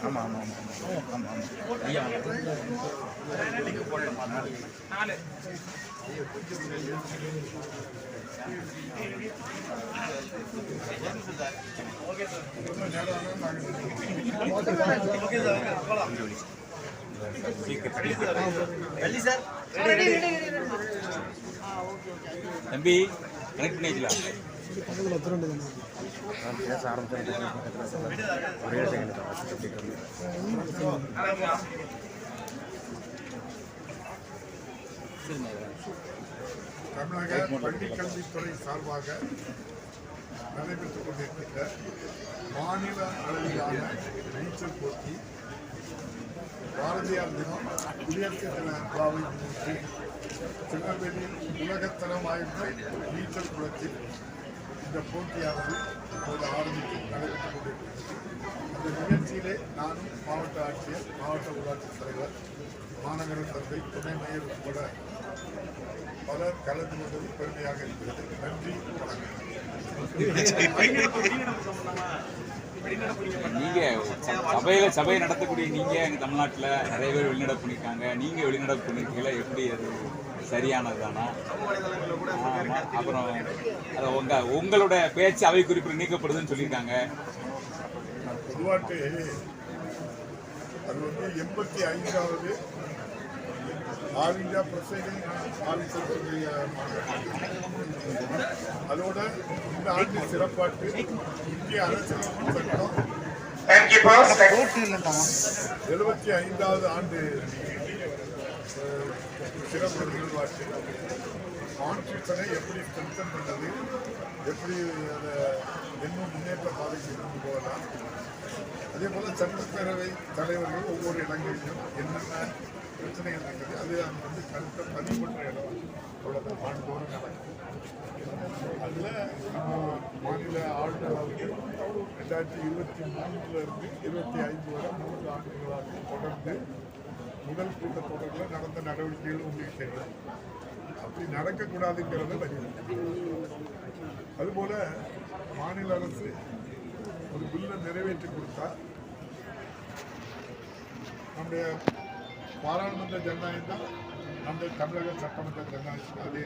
ஆமாம் ஆமாம் ஆமாம் ஆமாம் ஆமாம் ஐயா தம்பி கனெக்ட் பண்ணிக்கலாம் நான் பேச ஆரம்பிச்சேன் ஒரே செகண்ட் தமிழக பள்ளிக் கல்வித்துறை சார்பாக நடைபெற்றுக் கொண்டிருக்கின்ற மாநில அளவிலான நீச்சல் போட்டி பாரதியார் தினம் குடியரசு தின விழாவை முன்னிட்டு திருநெல்வேலியில் உலகத்தரம் வாய்ந்த நீச்சல் குளத்தில் இந்த போட்டியானது இப்போது ஆரம்பித்து நடைபெற்றுக் கொண்டிருக்கிறது. அந்த நிகழ்ச்சியிலே நானும் மாவட்ட ஆட்சியர் மாவட்ட ஊராட்சி தலைவர் மாநகர சபை துணை மேயர் உட்பட பலர் கலந்து கொண்டது பெருமையாக இருக்கிறது. நன்றி வணக்கம். நீங்க சபையில சபை நடத்தக்கூடிய நீங்க எங்க தமிழ்நாட்டுல நிறைய பேர் வெளிநடப்பு பண்ணிருக்காங்க. நீங்க வெளிநடப்பு பண்ணிருக்கீங்களா? எப்படி அது? சரியானதுதானா. அப்புறம் அது உங்க உங்களோட பேச்சு அவை குறிப்பில் நீக்கப்படுதுன்னு சொல்லியிருக்காங்க பொதுவாட்டு அது வந்து எண்பத்தி ஐந்தாவது ஆல் இந்தியா பிரசைடிங் ஆஃபீஸருடைய அதோட இந்த ஆண்டு சிறப்பாட்டு இந்திய அரசியலமைப்பு சட்டம் எழுபத்தி ஐந்தாவது ஆண்டு சிறப்பு நிகழ்வாட்டு கான்ஸ்டியூஷனை எப்படி ஸ்ட்ரென்தன் பண்ணது எப்படி அதை இன்னும் முன்னேற்ற பாதைக்கு கொண்டு போகலாம் அதே போல் சட்டப்பேரவை தலைவர்கள் ஒவ்வொரு இடங்களிலும் என்னென்ன பிரச்சனைகள் இருக்குது அது அங்கே வந்து கருத்தை பதிவு பண்ற இடம் அவ்வளோதான் ஆண்டோறும் நடக்கும் அதில் நம்ம மாநில ஆளுநர் அவர்கள் ரெண்டாயிரத்தி இருபத்தி மூணுல இருந்து இருபத்தி ஐந்து வரை மூன்று ஆண்டுகளாக தொடர்ந்து முதல் கூட்டத்தொடரில் நடந்த நடவடிக்கைகள் உங்களுக்கு தெரியும் அப்படி நடக்கக்கூடாதுங்கிறது பதிவு அதுபோல் மாநில அரசு ஒரு பில்லை நிறைவேற்றி கொடுத்தா நம்முடைய பாராளுமன்ற ஜனநாயகம் தான் நம்ம தமிழக சட்டமன்ற ஜனநாயகம். அதே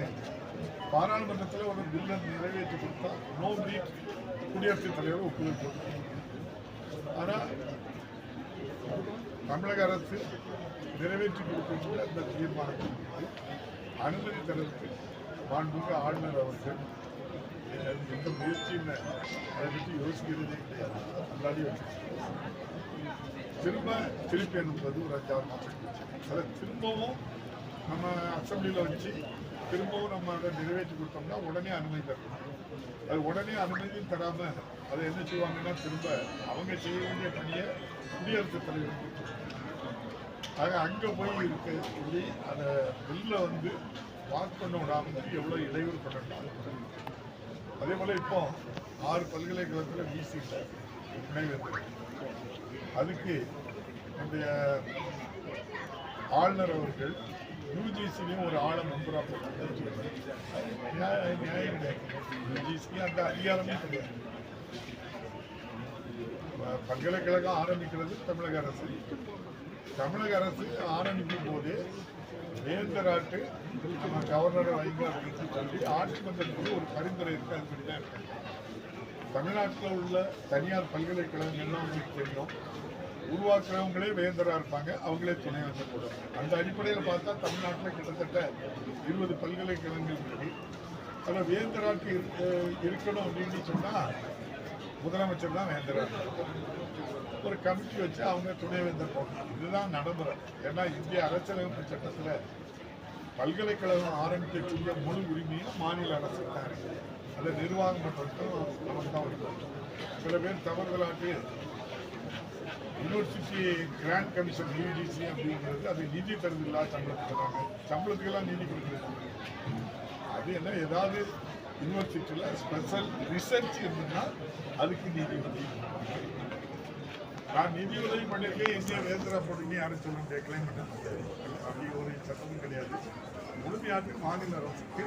பாராளுமன்றத்தில் ஒரு பில்லை நிறைவேற்றி கொடுத்தா நோ பீட் குடியரசுத் தலைவர் ஒப்புதல் கொடுக்கும். ஆனால் தமிழக அரசு நிறைவேற்றி கொடுக்கின்ற அந்த தீர்மானத்திற்கு அனுமதி தரத்துக்கு மாண்புமிகு ஆளுநர் அவர்கள் எந்த முயற்சியும் அதை பற்றி யோசிக்கிறதே கிடையாது. முன்னாடி திரும்ப திருப்பி அனுப்புவது ஒரு அஞ்சாறு மாதம் அதை திரும்பவும் நம்ம அசம்பிளியில் வச்சு திரும்பவும் நம்ம அதை நிறைவேற்றி கொடுத்தோம்னா உடனே அனுமதி தரணும். அது உடனே அனுமதியும் தராமல் அதை என்ன செய்வாங்கன்னா திரும்ப அவங்க செய்ய வேண்டிய பணியை குடியரசுத் தலைவர் ஆக அங்கே போய் இருக்க சொல்லி அந்த வெளில வந்து வாக் பண்ண விடாமல் எவ்வளோ இடையூறு பண்ணணும் அதே போல் இப்போ ஆறு பல்கலைக்கழகத்தில் விசி இணைவேந்தர் அதுக்கு நம்முடைய ஆளுநர் அவர்கள் யூஜிசிலையும் ஒரு ஆளை மெம்பராக போட்டு நியாயம் நியாயம் யூஜிசிக்கு அந்த அதிகாரமே கிடையாது. பல்கலைக்கழகம் ஆரம்பிக்கிறது தமிழக அரசு. தமிழக அரசு ஆரம்பிக்கும் போது வேந்தராட்டு ஆட்டு கவர்னரை வைங்க அப்படின்னு சொல்லி ஆட்சி மன்றத்துக்கு ஒரு பரிந்துரை இருக்கு அது தான் தமிழ்நாட்டில் உள்ள தனியார் பல்கலைக்கழகங்கள்லாம் உங்களுக்கு தெரியும். உருவாக்குறவங்களே வேந்தராக இருப்பாங்க. அவங்களே துணை வேந்தர் போடுவாங்க. அந்த அடிப்படையில் பார்த்தா தமிழ்நாட்டில் கிட்டத்தட்ட இருபது பல்கலைக்கழகங்கள் இருக்கு. அதில் வேந்தராட்டு இருக்கணும் அப்படின்னு சொன்னால் முதலமைச்சர் தான் வேந்தரா ஒரு கமிட்டி வச்சு அவங்க துணைவேந்தர் போடணும். இதுதான் நடைமுறை. ஏன்னா இந்திய அரசியலமைப்பு சட்டத்தில் பல்கலைக்கழகம் ஆரம்பிக்கக்கூடிய முழு உரிமையும் மாநில அரசு தான் இருக்குது அதை நிர்வாகம் பண்ணுறதுக்கும் நமக்கு தான் உரிமை சில பேர் தவறுதலாட்டு யூனிவர்சிட்டி கிராண்ட் கமிஷன் யூஜிசி அப்படிங்கிறது அது நிதி தருவில்லா சம்பளத்துக்கு தராங்க. சம்பளத்துக்கெல்லாம் நிதி கொடுக்குறது. அது என்ன ஏதாவது யூனிவர்சிட்டியில் ஸ்பெஷல் ரிசர்ச் இருந்ததுன்னா அதுக்கு நிதி உதவி நான் நிதி உதவி பண்ணியிருக்கேன் இந்தியா வேந்திரா போட்டுங்க யாரும் சொல்ல கேட்கலாம் முடியாது அப்படி ஒரு சட்டமும் கிடையாது. முழுமையாக மாநில அரசுக்கு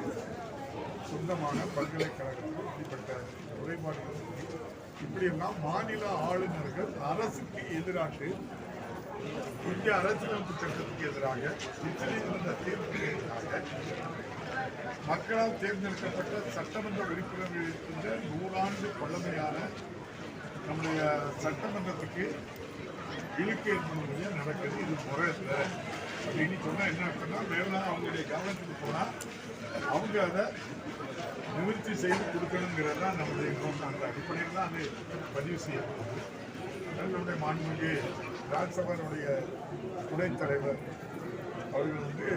சொந்தமான பல்கலைக்கழகத்தில் இப்படிப்பட்ட குறைபாடுகள் இப்படியெல்லாம் மாநில ஆளுநர்கள் அரசுக்கு எதிராட்டு இந்திய அரசியலமைப்பு சட்டத்துக்கு எதிராக உச்சநீதிமன்ற தீர்ப்புக்கு எதிராக மக்களால் தேர்ந்தெடுக்கப்பட்ட சட்டமன்ற உறுப்பினர்கள் இருக்கின்ற நூறாண்டு பழமையான நம்முடைய சட்டமன்றத்துக்கு இழுக்கு ஏற்படுவது நடக்குது இது முறை இல்லை அப்படின்னு சொன்னால் என்ன பண்ணால் மேலும் அவங்களுடைய கவனத்துக்கு போனால் அவங்க அதை நிவர்த்தி செய்து கொடுக்கணுங்கிறது தான் நம்முடைய நோக்கம் அந்த அடிப்படையில் தான் அது பதிவு செய்யப்படுது அதனால மாண்புமிகு ராஜ்சபாவுடைய துணைத் தலைவர் அவர்கள் வந்து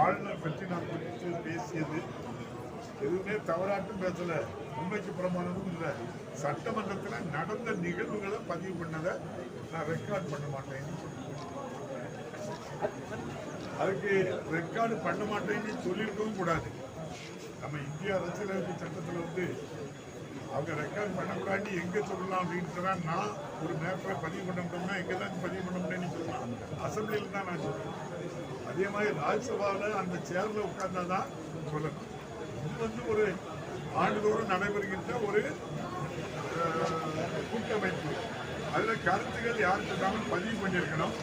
ஆளுநர் பற்றி நான் குறித்து பேசியது எதுவுமே தவறாட்டும் பேசலை. உண்மைக்கு புறமானதும் இல்லை. சட்டமன்றத்தில் நடந்த நிகழ்வுகளை பதிவு பண்ணதை நான் ரெக்கார்ட் பண்ண மாட்டேன்னு அதுக்கு ரெக்கார்டு பண்ண மாட்டேன்னு சொல்லியிருக்கவும் கூடாது. நம்ம இந்திய அரசியலமைப்பு சட்டத்தில் வந்து அவங்க ரெக்கார்ட் பண்ணக்கூடாது எங்கே சொல்லலாம் அப்படின்னு சொன்னா நான் ஒரு மேப்பில் பதிவு பண்ண முடியும்னா எங்கே தான் பதிவு பண்ண முடியும்னு சொல்லலாம். அசம்பிளியில் தான் நான் சொல்லுவேன் அதே மாதிரி ராஜ்யசபாவில் அந்த சேர்ல உட்கார்ந்தா தான் சொல்லணும். இது வந்து ஒரு ஆண்டுதோறும் நடைபெறுகின்ற ஒரு அஹ், கூட்டமைப்பு. அதில் கருத்துக்கள் யாருக்கு சொன்னாலும் பதிவு பண்ணியிருக்கணும்?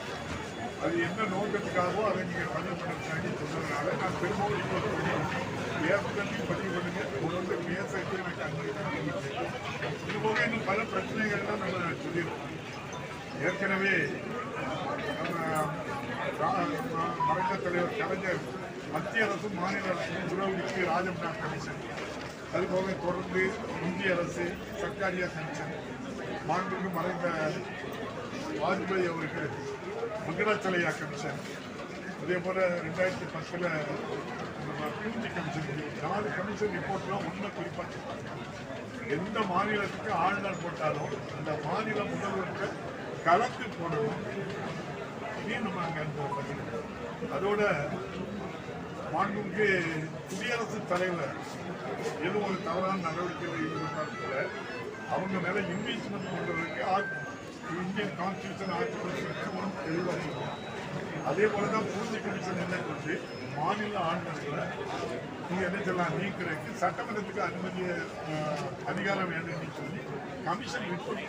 அது என்ன நோக்கத்துக்காகவோ அதை நீங்கள் பதிவு பண்ணுறதுக்காண்டி சொன்னதுனால நான் திரும்பவும் இப்போ சொல்லி பதிவு பண்ணுங்க. தொடர்ந்து பேசுறதுக்கு எனக்கு அனுமதி இது போக இன்னும் பல பிரச்சனைகள்லாம் நம்ம சொல்லியிருக்கோம் ஏற்கனவே நம்ம ரா- மறைந்த தலைவர் கலைஞர் மத்திய அரசும் மாநில அரசும் உறவுக்கு ராஜம்னா கமிஷன். அதுபோக தொடர்ந்து இந்திய அரசு சர்க்காரியா கமிஷன். மாண்புக்கு மறைந்த வாஜ்பாய் அவர்கள் மங்களாச்சலையா கமிஷன் அதே போல ரெண்டாயிரத்தி பத்தில் பியூட்டி கமிஷன் நாலு கமிஷன் ரிப்போர்ட்லாம் ஒன்றை குறிப்பாக சொல்றாங்க. எந்த மாநிலத்துக்கு ஆளுநர் போட்டாலும் அந்த மாநில முதல்வருக்கு கலந்து போடணும். அப்படின்னு நம்ம அங்க அதோட மாண்புமிகு குடியரசுத் தலைவர் எதுவும் ஒரு தவறான நடவடிக்கையில் ஈடுபட்டால் கூட அவங்க மேல இன்வெஸ்ட்மெண்ட் பண்றதுக்கு ஆகும் இந்தியன் கான்ஸ்டியூஷன் ஆர்டிகல் தெளிவாக அதே போல தான் பூர்த்தி கமிஷன் என்ன சொல்லுது மாநில ஆளுநர்களை நீ என்ன சொல்லலாம்? நீக்கிறதுக்கு சட்டமன்றத்துக்கு அனுமதியை அதிகாரம் வேண்டும்னு சொல்லி கமிஷன் இப்படி.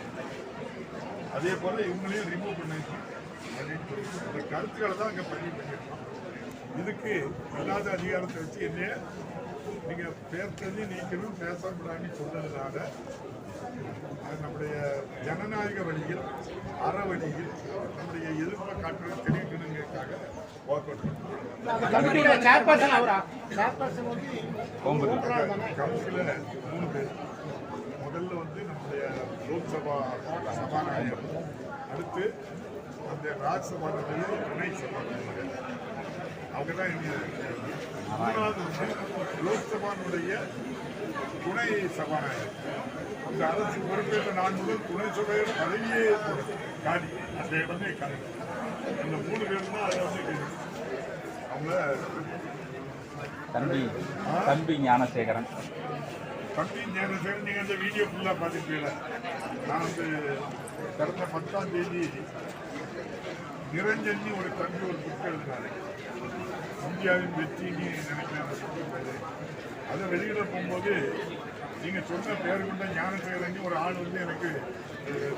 அதே போல இவங்களையும் ரிமூவ் பண்ணிருக்கோம் அப்படின்னு இந்த கருத்துக்களை தான் அங்கே பதிவு பண்ணியிருக்கோம். இதுக்கு இல்லாத அதிகாரத்தை வச்சு என்னைய நீங்க பேசுறது நீக்கணும் பேசக்கூடாதுன்னு சொன்னதுனால நம்முடைய ஜனநாயக வழியில் அற வழியில் நம்முடைய எதிர்ப்பை காட்டுறது தெரிவிக்கணுங்கிறதுக்காக வாக் அவுட் கவுன்சில மூணு பேர். முதல்ல வந்து நம்முடைய லோக்சபா சபாநாயகர். அடுத்து அந்த ராஜ்சபாவுடைய துணை சபாநாயகர். அவங்க தான் இங்க வந்து லோக்சபானுடைய துணை சபாநாயகர். அந்த அரசு பொறுப்பேற்ற நான் முதல் துணை சபையர் பதவியே காலி. அந்த இடமே காலி. அந்த மூணு பேர் தான் அதை வந்து அவங்க தம்பி தம்பி ஞானசேகரன். பக்தி ஞானசேகரன் நீங்கள் அந்த வீடியோ ஃபுல்லாக பார்த்துருப்பீங்களா? நான் வந்து கடந்த பத்தாம் தேதி நிரஞ்சனி ஒரு தம்பி ஒரு புக் எழுதினாரு. இந்தியாவின் வெற்றின்னு நினைக்கிறேன் அந்த அதை வெளியிட போகும்போது நீங்கள் சொன்ன பேர் கொண்ட ஞானசேகரன் ஒரு ஆள் வந்து எனக்கு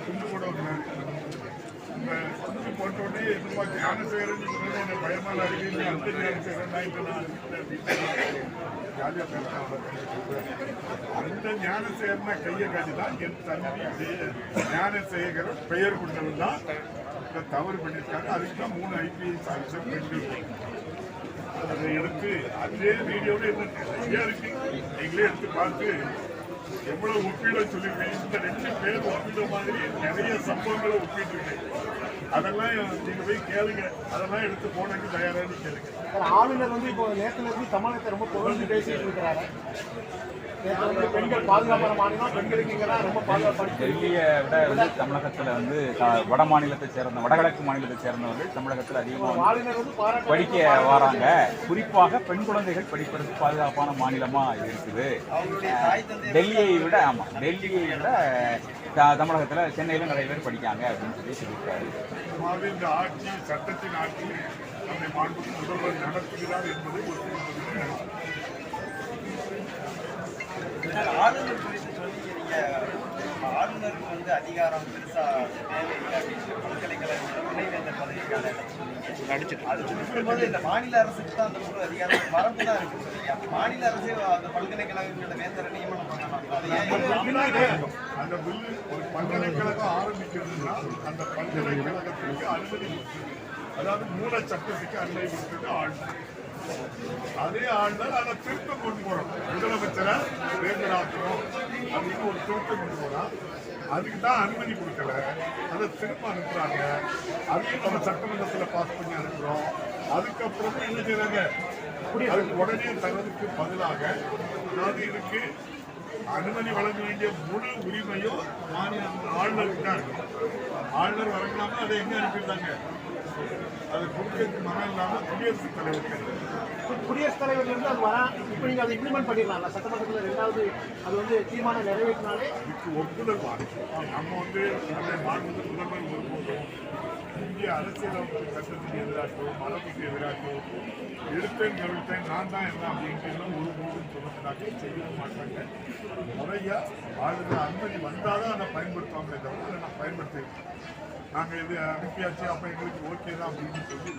துண்டு கூட வந்தாரு. இந்த துண்டு போட்ட உடனே எதிர்பார்த்து ஞானசேகரன் சொன்னது எனக்கு பயமாக இருக்கு அந்த ஞானசேகரன் நான் இப்போ நான் ஜாலியாக பேசுகிறேன் அந்த ஞானசேகரனை கையை காட்டி தான் என் தம்பி ஜெய- ஞானசேகரன் பெயர் கொண்டவன் தான். தவறு பண்ணியிருக்காங்க அதுக்கு தான் மூணு ஐபிஎஸ் ஆஃபீஸர் பெண்கள். அதை எடுத்து அதே வீடியோவில் என்ன நிறைய இருக்கு? நீங்களே எடுத்து பார்த்து எவ்வளவு ஒப்பீட சொல்லியிருக்கேன் இந்த ரெண்டு பேர் ஒப்பீட மாதிரி நிறைய சம்பவங்களை ஒப்பிட்டுருக்கேன் அதெல்லாம் நீங்க போய் கேளுங்க. அதெல்லாம் எடுத்து போனதுக்கு தயாரான்னு கேளுங்க. ஆளுநர் வந்து இப்போ நேரத்துல இருந்து தமிழகத்தை ரொம்ப புகழ்ந்து பேசிட்டு இருக்கிறாரு. பெண்கள் பாதுகாப்பான மாநிலம் பெண்களுக்கு இங்கே தான் ரொம்ப டெல்லியை விட வந்து தமிழகத்தில் வந்து வட மாநிலத்தை சேர்ந்த வடகிழக்கு மாநிலத்தை சேர்ந்தவர்கள் தமிழகத்தில் அதிகமாக படிக்க வராங்க. குறிப்பாக பெண் குழந்தைகள் படிப்பதற்கு பாதுகாப்பான மாநிலமா இது இருக்குது டெல்லியை விட ஆமா டெல்லியை விட த- தமிழகத்துல சென்னையில நிறைய பேர் படிக்காங்க அப்படின்னு சொல்லி சொல்லியிருக்காரு. ஆட்சி சட்டத்தின் ஆட்சி நம்மை மாண்பு முதல்வர் நடத்துகிறார் என்பதை ஒரு ஆளுநர் குறித்து சொன்னீங்க ஆளுநருக்கு வந்து அதிகாரம் பெருசா தேவையில்லை அப்படின்னு பல்கலைக்கழக துணைவேந்தர் பதவிக்கான நடிச்சிட்டு அது இருக்கும்போது இந்த மாநில அரசுக்கு தான் அந்த முழு அதிகாரம் வரம்பு தான் இருக்கு அப்ப மாநில அரசே அந்த பல்கலைக்கழகங்களோட வேந்தரை நியமனம் பண்ணலாம் அந்த பில்லு ஒரு பல்கலைக்கழகம் ஆரம்பிக்கிறதுனா அந்த பல்கலைக்கழகத்திற்கு அனுமதி அதாவது மூல சட்டத்துக்கு அனுமதி கொடுத்தது ஆளுநர் அதே ஆளுநர் அதை திருத்தம் கொண்டு போறோம். முதலமைச்சரை வேந்தராக்கணும் அப்படின்னு ஒரு திருத்தம் கொண்டு போறான். அதுக்கு தான் அனுமதி கொடுக்கல. அதை திரும்ப அனுப்புறாங்க. அதையும் நம்ம சட்டமன்றத்தில் பாஸ் பண்ணி அனுப்புறோம். அதுக்கப்புறம் என்ன செய்றாங்க? அதுக்கு உடனே தரதுக்கு பதிலாக அதாவது இதுக்கு அனுமதி வழங்க வேண்டிய முழு உரிமையும் மாநில ஆளுநருக்கு தான் இருக்கு. ஆளுநர் வழங்காம அதை எங்க அனுப்பிட்டாங்க அது கொடுக்கறதுக்கு மனம் இல்லாம குடியரசுத் தலைவருக்கு. குடியரசுத் தலைவர் இருந்து அது வரா இப்போ நீங்க அதை இம்ப்ளிமெண்ட் பண்ணிடலாம் சட்டமன்றத்தில் ரெண்டாவது அது வந்து தீர்மானம் நிறைவேற்றினாலே இதுக்கு ஒப்புதல் வாங்க நம்ம வந்து மாநில முதல்வர் இந்திய அரசியலமைப்பு சட்டத்துக்கு எதிராகவோ மரபுக்கு எதிராகவோ எடுப்பேன் கவிழ்த்தேன் நான் தான் என்ன அப்படின்ட்டுலாம் ஒரு ஒருபோதும் சொல்லப்படாக செய்ய மாட்டாங்க. முறையாக ஆளுநர் அனுமதி வந்தாதான் அதை பயன்படுத்துவாங்களே தவிர அதை நான் பயன்படுத்தி நாங்கள் இது அனுப்பியாச்சு அப்போ எங்களுக்கு ஓகே தான் அப்படின்னு சொல்லி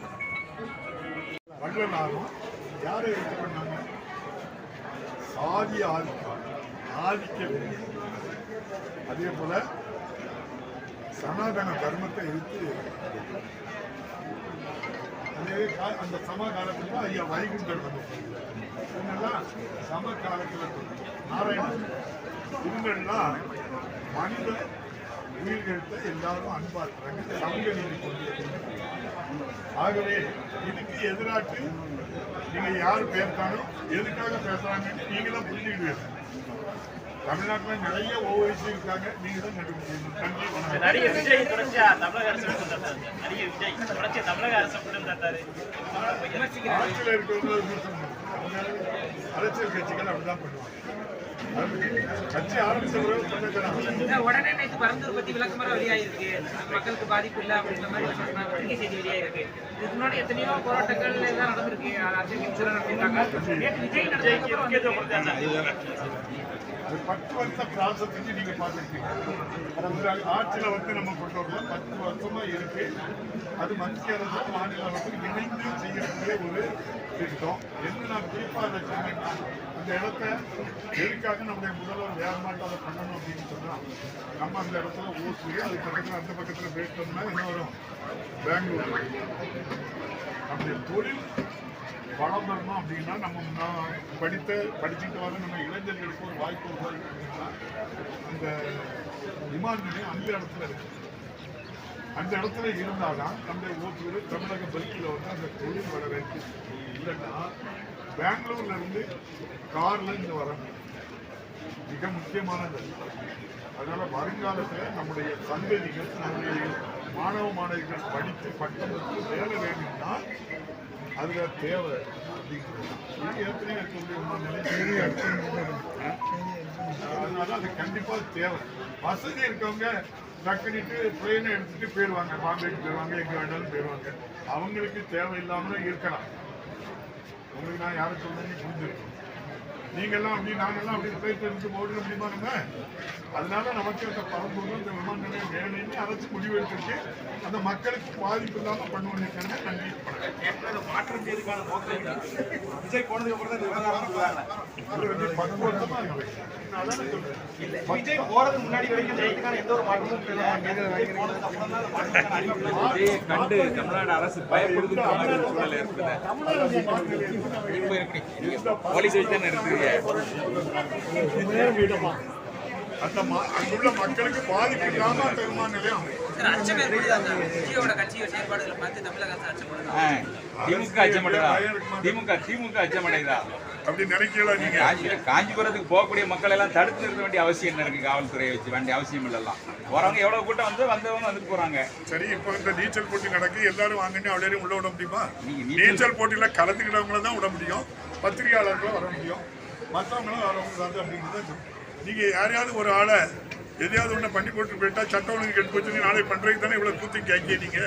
வள்ளலாரும் யாரை இது பண்ணாங்க சாதி ஆதிக்கம் ஆதிக்க அதே போல சனாதன தர்மத்தை எடுத்து அதே அந்த சமகாலத்தில் ஐயா வைகுண்டர் வந்து இவங்கெல்லாம் நாராயணன் இவங்கெல்லாம் மனித உயிர்கள்ட்ட எல்லாரும் அன்பாக்குறாங்க. சமூக நீதி கொண்டு ஆகவே இதுக்கு எதிராட்டு நீங்க யார் பேசுறாலும் எதுக்காக பேசுறாங்கன்னு நீங்களும் தான் புரிஞ்சுக்கிடுவீங்க. தமிழ்நாட்டில் நிறைய ஓவைசி இருக்காங்க. நீங்க தான் கண்டுபிடிக்கணும் நன்றி வணக்கம். நடிகர் விஜய் தொடர்ச்சியா தமிழக அரசு நடிகர் விஜய் தொடர்ச்சியா தமிழக அரசு ஆட்சியில் இருக்கிறவங்க அரசியல் கட்சிகள் அப்படிதான் பண்ணுவாங்க. உடனே நேற்று பரந்தூர் பத்தி விளக்கமாக வெளியாயிருக்கு. மக்களுக்கு பாதிப்பு இல்லை அப்படின்ற மாதிரி பத்திரிகை செய்தி வெளியாயிருக்கு. இதுக்கு முன்னாடி எத்தனையோ போராட்டங்கள் எல்லாம் நடந்திருக்கு. அரசியல் நேற்று விஜய் நடந்ததுக்கு கொடுத்தாங்க அது பத்து வருஷ ப்ராசத்துக்கு நீங்க பார்த்துருக்கீங்க. ஆட்சியில் வந்து நம்ம கொண்டு வரலாம் பத்து வருஷமா இருக்கு. அது மத்திய அரசு மாநில அரசு இணைந்து செய்யக்கூடிய ஒரு திட்டம். என்ன நான் குறிப்பாக அதை அந்த இடத்த எதுக்காக நம்முடைய முதல்வர் வேகமாட்ட அதை பண்ணணும் அப்படின்னு சொன்னால் நம்ம அந்த இடத்துல ஊசி அது பக்கத்தில் அந்த பக்கத்தில் போயிட்டோம்னா என்ன வரும்? பெங்களூர். நம்முடைய தொழில் வளம் வரணும் அப்படின்னா நம்ம நான் படித்த படிச்சுட்டு வர நம்ம இளைஞர்களுக்கு ஒரு வாய்ப்பு உருவாக்கிட்டோம்னா அந்த விமான நிலையம் அந்த இடத்துல இருக்கு. அந்த இடத்துல இருந்தால்தான் நம்முடைய ஓட்டுநர் தமிழக பல்கியில் வந்து அந்த தொழில் வர வைக்கும். இல்லைன்னா பெங்களூர்ல இருந்து கார்ல இங்க வரணும் மிக முக்கியமானது. அதனால வருங்காலத்துல நம்முடைய சந்ததிகள் நம்முடைய மாணவ மாணவிகள் படித்து பட்டம் பெற்று வேலை வேணும்னா அதுல தேவை ஏற்கனவே நிலை. அதனால அது கண்டிப்பா தேவை. வசதி இருக்கவங்க டக்குனிட்டு ட்ரெயினை எடுத்துட்டு போயிடுவாங்க. பாம்பேக்கு போயிடுவாங்க எங்க வேணாலும் போயிடுவாங்க. அவங்களுக்கு தேவையில்லாம இருக்கலாம். உங்களுக்கு நான் யாரை சொல்றேன்னு புரிஞ்சிருக்கும் நீங்கெல்லாம் அப்படி நாங்கெல்லாம் அப்படி போயிட்டு இருந்து ஓடிட முடியுமா நம்ம அதனால நமக்கு அந்த பரம்பூர் இந்த விமான நிலையம் வேணும்னு அரசு முடிவு எடுத்துருக்கு அந்த மக்களுக்கு பாதிப்பு இல்லாம பண்ணுவோம் நன்றி. மாற்றம் என்ன? விஜய் போனதுக்கு அப்புறம் தான் விவகாரம் பத்து வருஷமா. விஜய் போறதுக்கு முன்னாடி வரைக்கும் ஜெயித்துக்கான எந்த ஒரு மாற்றமும் விஜய் கண்டு தமிழ்நாடு அரசு இருக்குது எப்படி நீங்க போலீஸ் வச்சு தானே இருக்குங்க அந்த அங்குள்ள மக்களுக்கு பாதிப்பு இல்லாம நிலையம் திமுக அச்சமடைதா திமுக திமுக அச்சமடைதா அப்படி நினைக்கல நீங்க காஞ்சி காஞ்சிபுரத்துக்கு போகக்கூடிய மக்கள் எல்லாம் தடுத்து நிறுத்த வேண்டிய அவசியம் என்ன இருக்கு? காவல்துறையை வச்சு வேண்டிய அவசியம் இல்லைல்லாம் போறவங்க எவ்வளவு கூட்டம் வந்து வந்தவங்க வந்துட்டு போறாங்க. சரி இப்போ இந்த நீச்சல் போட்டி நடக்கு எல்லாரும் வாங்கன்னு அவ்வளோ உள்ள விட முடியுமா? நீச்சல் போட்டியில கலந்துக்கிறவங்கள தான் விட முடியும். பத்திரிகையாளர்களும் வர முடியும். மற்றவங்களும் வரவங்க தான் அப்படிங்கிறத சொல்றேன். நீங்க யாரையாவது ஒரு ஆளை எதையாவது ஒண்ணு பண்ணி போட்டு போயிட்டா சட்டம் ஒழுங்கு கெட்டு போச்சு நாளை பண்றதுக்கு தானே இவ்வளவு கூத்து கேட்க நீங்க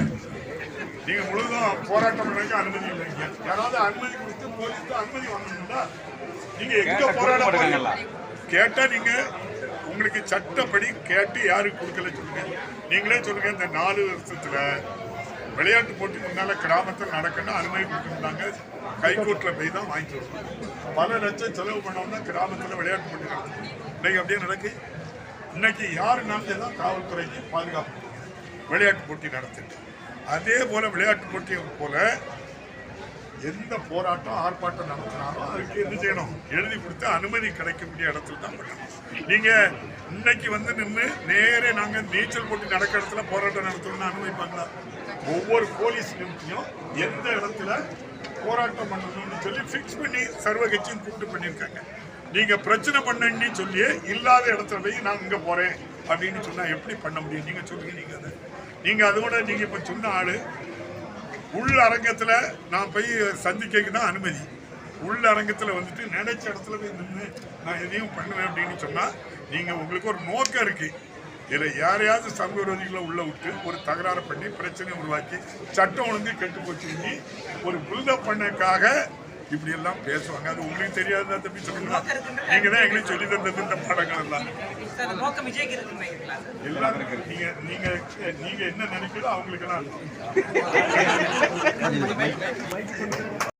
நீங்க முழுதும் போராட்டம் பண்ணக்கு அனுமதி இல்லைங்க யாராவது அனுமதி கொடுத்து போலீஸ் அனுமதி வாங்கணும்னா நீங்க எங்க போராட மாட்டேங்கிறாங்களா? போறீங்க? கேட்டா நீங்க உங்களுக்கு சட்டப்படி கேட்டு யாருக்கு கொடுக்கல சொல்லுங்க நீங்களே சொல்லுங்க இந்த நாலு வருஷத்துல விளையாட்டு போட்டி முன்னால கிராமத்தில் நடக்கணும் அனுமதி கொடுத்துருந்தாங்க கைகூட்டில் போய் தான் வாங்கிட்டு வரணும். பல லட்சம் செலவு பண்ணோம்னா கிராமத்தில் விளையாட்டு போட்டி இன்னைக்கு அப்படியே நடக்கு. இன்னைக்கு யார் தான் காவல்துறைக்கு பாதுகாப்பு விளையாட்டு போட்டி நடத்திட்டு அதே போல விளையாட்டு போட்டியை போல எந்த போராட்டம் ஆர்ப்பாட்டம் நடத்தினாலும் அதுக்கு என்ன செய்யணும்? எழுதி கொடுத்து அனுமதி கிடைக்கக்கூடிய இடத்துல தான் பண்ணணும் நீங்க இன்னைக்கு வந்து நின்று நேரே நாங்க நீச்சல் போட்டி நடக்கிற இடத்துல போராட்டம் நடத்தணும்னு அனுமதிப்பாங்களா? ஒவ்வொரு போலீஸ் நிமிஷம் எந்த இடத்துல போராட்டம் பண்ணணும்னு சொல்லி ஃபிக்ஸ் பண்ணி சர்வ கட்சியும் கூப்பிட்டு பண்ணியிருக்காங்க. நீங்கள் பிரச்சனை பண்ணுன்னு சொல்லியே இல்லாத இடத்துல போய் நான் இங்கே போகிறேன் அப்படின்னு சொன்னால் எப்படி பண்ண முடியும்? நீங்கள் சொல்லுங்க நீங்கள் அதை. நீங்க அதோட நீங்கள் இப்போ சொன்ன ஆள் உள் அரங்கத்தில் நான் போய் சந்திக்க தான் அனுமதி. உள் அரங்கத்தில் வந்துட்டு நினைச்ச இடத்துல போய் நின்று நான் எதையும் பண்ணுவேன் அப்படின்னு சொன்னால் நீங்கள் உங்களுக்கு ஒரு நோக்கம் இருக்குது இதுல யாரையாவது சமூக விரோதிகளை உள்ள விட்டு ஒரு தகராறு பண்ணி பிரச்சனை உருவாக்கி சட்டம் ஒழுங்கு கெட்டு போச்சு ஒரு புல்டப் பண்ணக்காக இப்படி எல்லாம் பேசுவாங்க. அது உங்களுக்கு தெரியாத தம்பி சொல்லுங்க நீங்க தான் எங்களுக்கு சொல்லி தந்தது இந்த பாடங்கள் எல்லாம் எல்லாரும் நீங்க நீங்க நீங்க என்ன நினைக்கிறதோ அவங்களுக்கு எல்லாம்